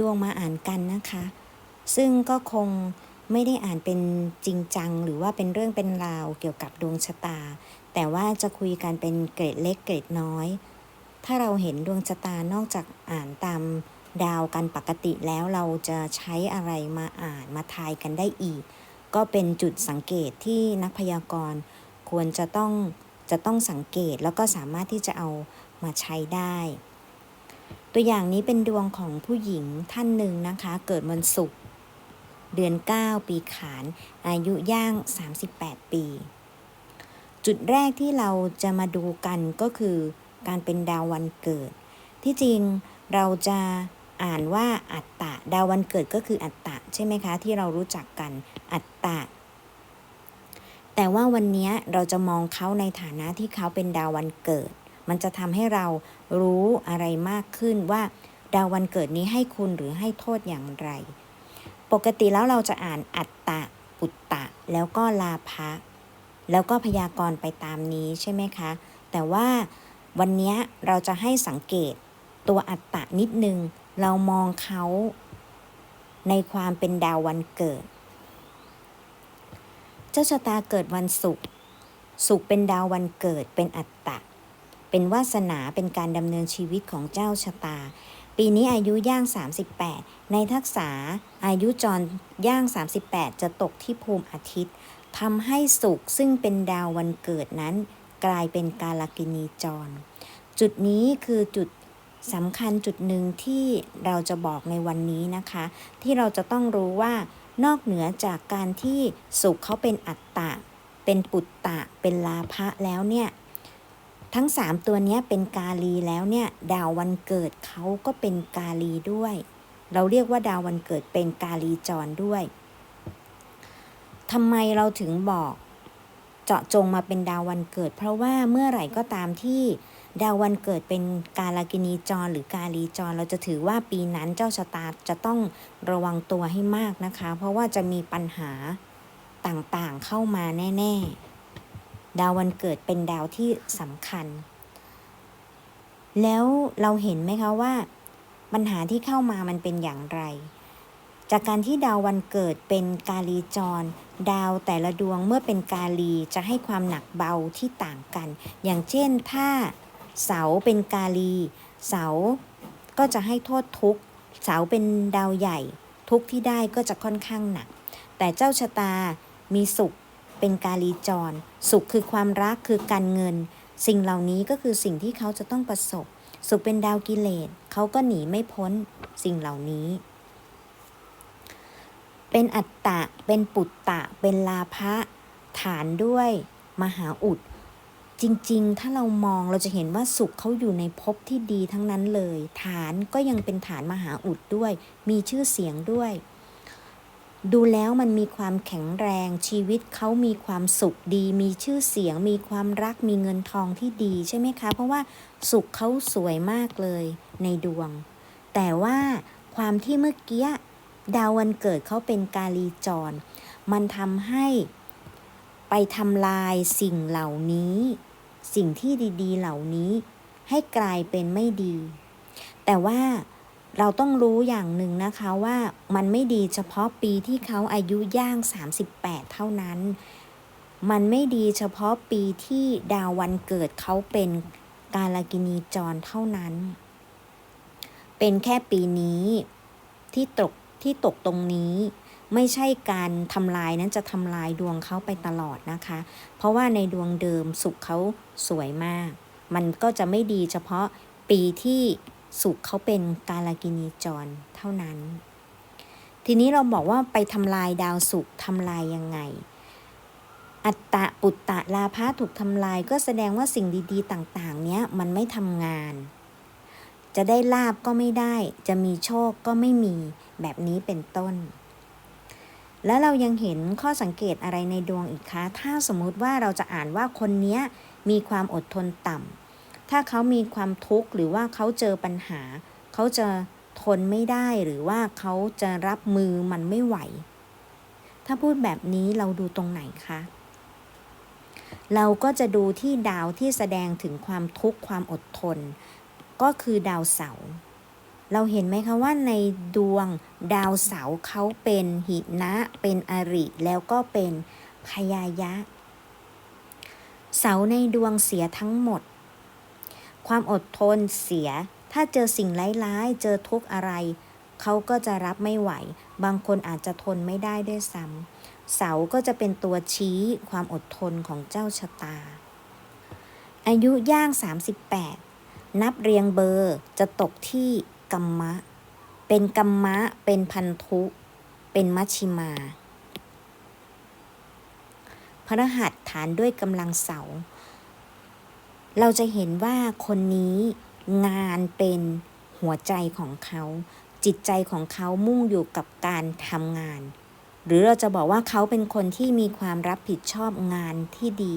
ดวงมาอ่านกันนะคะ ซึ่งก็คงไม่ได้อ่านเป็นจริงจัง หรือว่าเป็นเรื่องเป็นราวเกี่ยวกับดวงชะตา แต่ว่าจะคุยกันเป็นเกรดเล็กเกรดน้อย ถ้าเราเห็นดวงชะตานอกจากอ่านตามดาวกันปกติแล้วเราจะใช้อะไรมาอ่านมาทายกันได้อีก ก็เป็นจุดสังเกตที่นักพยากรณ์ควรจะต้องจะต้องสังเกตแล้วก็สามารถที่จะเอามาใช้ได้ ตัวอย่างนี้เป็นดวงของผู้หญิงท่านหนึ่งนะคะ เกิดวันศุกร์เดือน 9 ปีขาน อายุย่าง 38 ปี จุดแรกที่เราจะมาดูกันก็คือการเป็นดาววันเกิด ที่จริงเราจะอ่านว่าอัตตะดาววันเกิดก็คืออัตตะใช่ไหมคะ ที่เรารู้จักกันอัตตะ แต่ว่าวันนี้เราจะมองเขาในฐานะที่เขาเป็นดาววันเกิด มันจะทำให้เรารู้อะไรมากขึ้นว่าดาววันเกิดนี้ให้คุณหรือให้โทษอย่างไร ปกติแล้วเราจะอ่านอัตตะ ปุตตะ แล้วก็ลาภะแล้วก็พยากรณ์ไปตามนี้ใช่ไหมคะ แต่ว่าวันนี้เราจะให้สังเกตตัวอัตตะนิดนึง เรามองเขาในความเป็นดาววันเกิด เจ้าชะตาเกิดวันศุกร์ศุกร์เป็นดาววันเกิดเป็นอัตตะ เป็นวาสนาเป็นการดำเนินชีวิตของเจ้าชะตา ปีนี้อายุย่าง 38 ในทักษะอายุจรย่าง 38 จะตกที่ภูมิอาทิตย์ทำให้ศุกร์ซึ่งเป็นดาววันเกิดนั้น กลายเป็นกาลกินีจร จุดนี้คือจุดสำคัญจุดหนึ่งที่เราจะบอกในวันนี้นะคะ ที่เราจะต้องรู้ว่านอกเหนือจากการที่สุขเขาเป็นอัตตะ เป็นปุตตะ เป็นลาภะแล้วเนี่ย ทั้งสามตัวนี้เป็นกาลีแล้วเนี่ย ดาววันเกิดเขาก็เป็นกาลีด้วย เราเรียกว่าดาววันเกิดเป็นกาลีจรด้วยทำไมเราถึงบอกเจาะจงมาเป็นดาววันเกิด เพราะว่าเมื่อไหร่ก็ตามที่ดาววันเกิดเป็นกาลกินีจรหรือกาลีจร เราจะถือว่าปีนั้นเจ้าชะตาจะต้องระวังตัวให้มากนะคะ เพราะว่าจะมีปัญหาต่างๆเข้ามาแน่ ๆ ดาววันเกิดเป็นดาวที่สำคัญ แล้วเราเห็นไหมคะว่าปัญหาที่เข้ามามันเป็นอย่างไร จากการที่ดาววันเกิดเป็นกาลีจร ดาวแต่ละดวงเมื่อเป็นกาลีจะให้ความหนักเบาที่ต่างกัน อย่างเช่นถ้าเสาเป็นกาลี เสาก็จะให้โทษทุกเสาเป็นดาวใหญ่ ทุกที่ได้ก็จะค่อนข้างหนัก แต่เจ้าชะตามีสุข เป็นกาลีจร สุขคือความรักคือการเงิน สิ่งเหล่านี้ก็คือสิ่งที่เขาจะต้องประสบ สุขเป็นดาวกิเลสเขาก็หนีไม่พ้นสิ่งเหล่านี้ เป็นอัตตะ เป็นปุตตะ เป็นลาภะฐานด้วยมหาอุด จริงๆ ถ้าเรามองเราจะเห็นว่าสุขเขาอยู่ในภพที่ดีทั้งนั้นเลย ฐานก็ยังเป็นฐานมหาอุดด้วย มีชื่อเสียงด้วย ดูแล้วมันมีความแข็งแรงชีวิตเขามีความสุขดี มีชื่อเสียง มีความรักมีเงินทองที่ดีใช่ไหมคะ เพราะว่าสุขเขาสวยมากเลยในดวง แต่ว่าความที่เมื่อกี้ดาววันเกิดเขาเป็นกาลีจร มันทำให้ไปทำลายสิ่งเหล่านี้ สิ่งที่ดี ๆ เหล่านี้ให้กลายเป็นไม่ดี แต่ว่า เราต้องรู้อย่างหนึ่งนะคะว่ามันไม่ดีเฉพาะปีที่เขาอายุย่าง 38 เท่านั้น มันไม่ดีเฉพาะปีที่ดาววันเกิดเขาเป็นกาลกินีจรเท่านั้น เป็นแค่ปีนี้ที่ตกที่ตกตรงนี้ ไม่ใช่การทำลายนั้นจะทำลายดวงเขาไปตลอดนะคะ เพราะว่าในดวงเดิมสุขเขาสวยมาก มันก็จะไม่ดีเฉพาะปีที่ สุขเขาเป็นกาลกินีจรเท่านั้น ทีนี้เราบอกว่าไปทำลายดาวสุขทำลายยังไง อัตตะปุตตะลาภะถูกทำลายก็แสดงว่าสิ่งดีๆ ต่างๆ เนี้ยมันไม่ทำงาน จะได้ลาบก็ไม่ได้ จะมีโชคก็ไม่มีแบบนี้เป็นต้น แล้วเรายังเห็นข้อสังเกตอะไรในดวงอีกคะ ถ้าสมมุติว่าเราจะอ่านว่าคนนี้มีความอดทนต่ำ ถ้าเขามีความทุกข์หรือว่าเขาเจอปัญหา เขาจะทนไม่ได้หรือว่าเขาจะรับมือมันไม่ไหว ถ้าพูดแบบนี้เราดูตรงไหนคะเราก็จะดูที่ดาวที่แสดงถึงความทุกข์ความอดทน ก็คือดาวเสาร์เราเห็นไหมคะว่าในดวงดาวเสาร์เขาเป็นหินะเป็นอริแล้วก็เป็นพยายะ เสาในดวงเสียทั้งหมด ความอดทนเสีย ถ้าเจอสิ่งร้ายๆ เจอทุกข์อะไร เขาก็จะรับไม่ไหว บางคนอาจจะทนไม่ได้ด้วยซ้ำเสาก็จะเป็นตัวชี้ความอดทนของเจ้าชะตา อายุย่าง 38 นับเรียงเบอร์จะตกที่กัมมะ เป็นกัมมะ เป็นพันธุ เป็นมัชชิมาพระหัสฐานด้วยกำลังเสา เราจะเห็นว่าคนนี้งานเป็นหัวใจของเขา จิตใจของเขามุ่งอยู่กับการทำงาน หรือเราจะบอกว่าเขาเป็นคนที่มีความรับผิดชอบงานที่ดี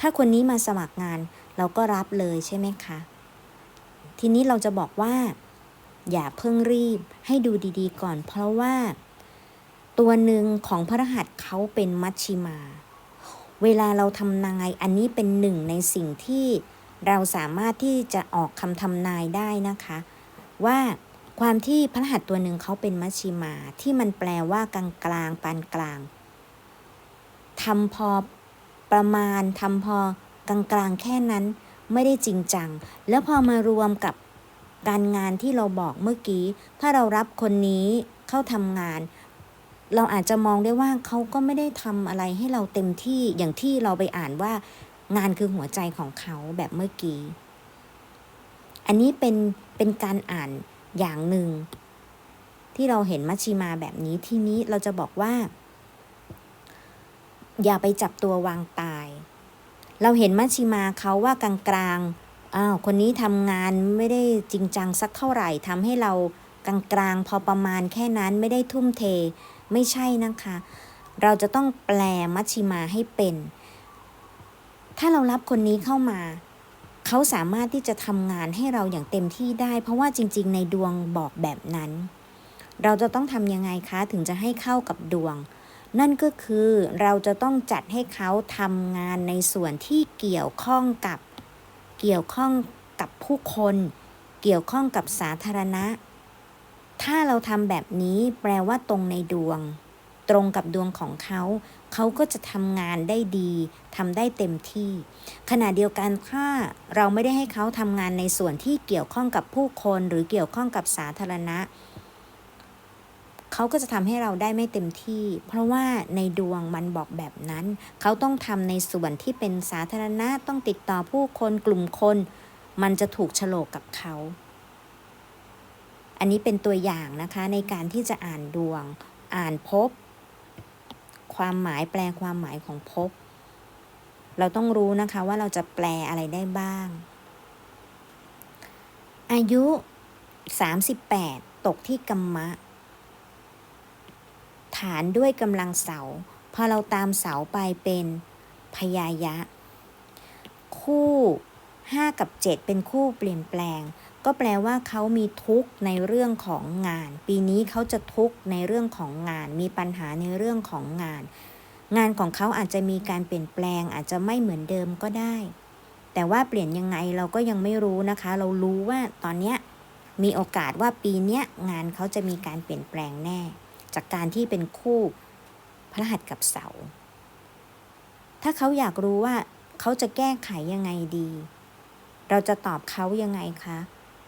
ถ้าคนนี้มาสมัครงานเราก็รับเลยใช่ไหมคะ ทีนี้เราจะบอกว่า อย่าเพิ่งรีบให้ดูดีๆก่อน เพราะว่า ตัวหนึ่งของพระรหัสเขาเป็นมัชชิมา เวลาเราทำนายอันนี้เป็นหนึ่งในสิ่งที่เราสามารถที่จะออกคำทำนายได้นะคะ ว่าความที่พระหัสตัวหนึ่งเขาเป็นมัชชิมา ที่มันแปลว่ากลางกลางปานกลางทำพอประมาณทำพอกลางกลางแค่นั้นไม่ได้จริงจัง แล้วพอมารวมกับการงานที่เราบอกเมื่อกี้ ถ้าเรารับคนนี้เข้าทำงาน เราอาจจะมองได้ว่าเขาก็ไม่ได้ทำอะไรให้เราเต็มที่อย่างที่เราไปอ่านว่างานคือหัวใจของเขาแบบเมื่อกี้ อันนี้เป็นเป็นการอ่านอย่างหนึ่ง ที่เราเห็นมัชชิมาแบบนี้ที่นี้เราจะบอกว่า อย่าไปจับตัววางตาย เราเห็นมัชชิมาเขาว่ากลางกลางๆอ้าวคนนี้ทำงานไม่ได้จริงจังสักเท่าไหร่ทำให้เรากลางกลางๆพอประมาณแค่นั้นไม่ได้ทุ่มเท ไม่ใช่นะคะ เราจะต้องแปลมัชชิมาให้เป็น ถ้าเรารับคนนี้เข้ามา เขาสามารถที่จะทำงานให้เราอย่างเต็มที่ได้ เพราะว่าจริง ๆ ในดวงบอกแบบนั้น เราจะต้องทำยังไงคะถึงจะให้เข้ากับดวง นั่นก็คือเราจะต้องจัดให้เขาทำงานในส่วนที่เกี่ยวข้องกับเกี่ยวข้องกับผู้คน เกี่ยวข้องกับสาธารณะ ถ้าเราทำแบบนี้แปลว่าตรงในดวง ตรงกับดวงของเขา เขาก็จะทำงานได้ดีทำได้เต็มที่ ขณะเดียวกันถ้าเราไม่ได้ให้เขาทำงานในส่วนที่เกี่ยวข้องกับผู้คนหรือเกี่ยวข้องกับสาธารณะ เขาก็จะทำให้เราได้ไม่เต็มที่ เพราะว่าในดวงมันบอกแบบนั้น เขาต้องทำในส่วนที่เป็นสาธารณะต้องติดต่อผู้คนกลุ่มคน มันจะถูกโฉลกกับเขา อันนี้เป็นตัวอย่างนะคะในการที่จะอ่านดวง อ่านพบ ความหมายแปลความหมายของพบ เราต้องรู้นะคะว่าเราจะแปลอะไรได้บ้าง อายุ 38 ตกที่กัมมะ ฐานด้วยกำลังเสาพอเราตามเสาไปเป็นพยายะ คู่ 5 กับ 7 เป็นคู่เปลี่ยนแปลง ก็แปลว่าเขามีทุกข์ในเรื่องของงาน ปีนี้เขาจะทุกข์ในเรื่องของงาน มีปัญหาในเรื่องของงาน งานของเขาอาจจะมีการเปลี่ยนแปลง อาจจะไม่เหมือนเดิมก็ได้ แต่ว่าเปลี่ยนยังไงเราก็ยังไม่รู้นะคะ เรารู้ว่าตอนเนี้ยมีโอกาสว่าปีเนี้ยงานเขาจะมีการเปลี่ยนแปลงแน่ จากการที่เป็นคู่พระหัสกับเสาถ้าเขาอยากรู้ว่าเขาจะแก้ไขยังไงดี เราจะตอบเขายังไงคะ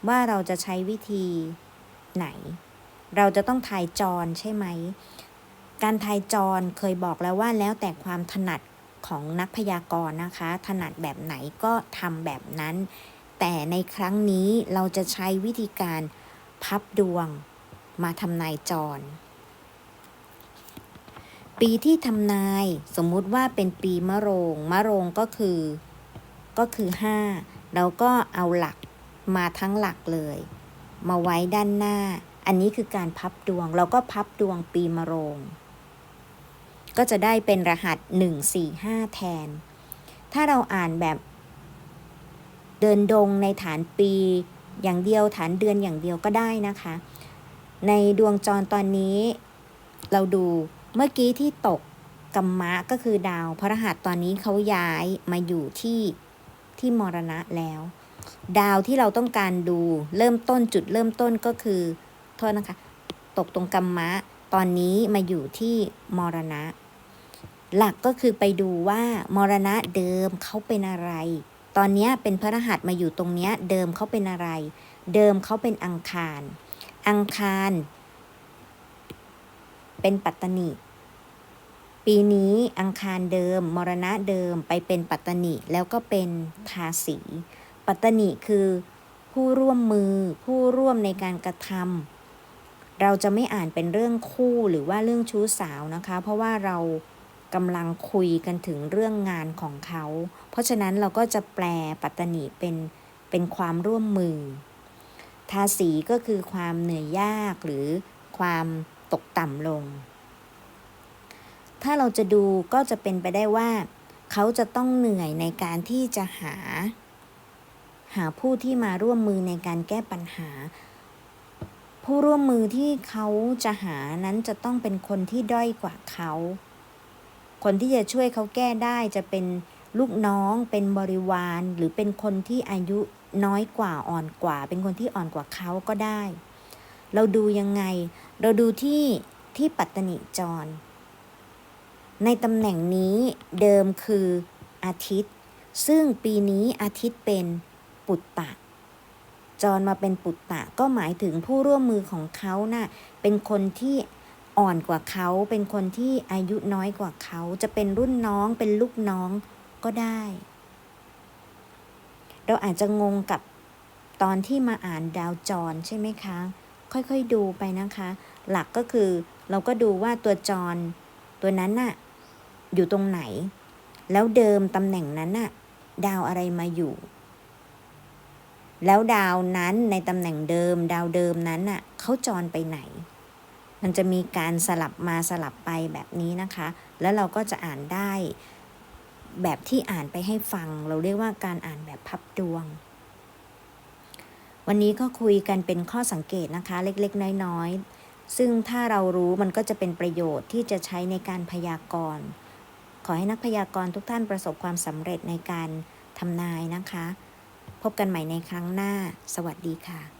ว่าเราจะใช้วิธีไหน เราจะต้องทายจรใช่ไหม การทายจรเคยบอกแล้วว่าแล้วแต่ความถนัดของนักพยากรณ์นะคะ ถนัดแบบไหนก็ทำแบบนั้น แต่ในครั้งนี้เราจะใช้วิธีการพับดวงมาทำนายจร ปีที่ทำนายสมมุติว่าเป็นปีมะโรง มะโรงก็คือ ก็คือห้าเราก็เอาหลัก มาทั้งหลักเลย มาไว้ด้านหน้า อันนี้คือการพับดวง เราก็พับดวงปีมะโรง ก็จะได้เป็นรหัส 1 4 5 แทน ถ้าเราอ่านแบบเดินดงในฐานปีอย่างเดียวฐานเดือนอย่างเดียวก็ได้นะคะ ในดวงจรตอนนี้ เราดูเมื่อกี้ที่ตกกัมมะก็คือดาวพระรหัสตอนนี้เขาย้ายมาอยู่ที่ที่มรณะแล้ว ดาวที่เราต้องการดูเริ่มต้นจุดเริ่มต้นก็คือ โทษนะคะ ตกตรงกรรมะ ตอนนี้มาอยู่ที่มรณะ หลักก็คือไปดูว่ามรณะเดิมเขาเป็นอะไร ตอนนี้เป็นพระรหัสมาอยู่ตรงเนี้ยเดิมเขาเป็นอะไร เดิมเขาเป็นอังคาร อังคาร เป็นปัตตนิปีนี้อังคารเดิม มรณะเดิมไปเป็นปัตตนิแล้วก็เป็นทาสี ปัตตนิคือ ผู้ร่วมมือ ผู้ร่วมในการกระทำเราจะไม่อ่านเป็นเรื่องคู่หรือว่าเรื่องชู้สาวนะคะ เพราะว่าเรากำลังคุยกันถึงเรื่องงานของเขา เพราะฉะนั้นเราก็จะแปลปัตตนิเป็นเป็นความร่วมมือ ทาสีก็คือความเหนื่อยยากหรือความตกต่ำลง ถ้าเราจะดูก็จะเป็นไปได้ว่า เขาจะต้องเหนื่อยในการที่จะหา หาผู้ที่มาร่วมมือในการแก้ปัญหา ผู้ร่วมมือที่เขาจะหานั้นจะต้องเป็นคนที่ด้อยกว่าเขา คนที่จะช่วยเขาแก้ได้จะเป็นลูกน้องเป็นบริวาร หรือเป็นคนที่อายุน้อยกว่าอ่อนกว่า เป็นคนที่อ่อนกว่าเขาก็ได้ เราดูยังไง เราดูที่ที่ปัตตนิจร ในตำแหน่งนี้เดิมคืออาทิตย์ ซึ่งปีนี้อาทิตย์เป็น ปุตตะ จรมาเป็นปุตตะก็หมายถึงผู้ร่วมมือของเขาน่ะเป็นคนที่อ่อนกว่าเขา เป็นคนที่อายุน้อยกว่าเขา จะเป็นรุ่นน้องเป็นลูกน้องก็ได้ เราอาจจะงงกับตอนที่มาอ่านดาวจรใช่ไหมคะ ค่อยๆดูไปนะคะ หลักก็คือเราก็ดูว่าตัวจร ตัวนั้นน่ะอยู่ตรงไหน แล้วเดิมตำแหน่งนั้นน่ะ ดาวอะไรมาอยู่ แล้วดาวนั้นในตำแหน่งเดิม ดาวเดิมนั้นน่ะเขาจรไปไหน มันจะมีการสลับมาสลับไปแบบนี้นะคะ แล้วเราก็จะอ่านได้ แบบที่อ่านไปให้ฟัง เราเรียกว่าการอ่านแบบพับดวง วันนี้ก็คุยกันเป็นข้อสังเกตนะคะ เล็กๆ น้อยๆ ซึ่งถ้าเรารู้มันก็จะเป็นประโยชน์ที่จะใช้ในการพยากรณ์ ขอให้นักพยากรณ์ทุกท่านประสบความสำเร็จในการทำนายนะคะ พบกันใหม่ในครั้งหน้า สวัสดีค่ะ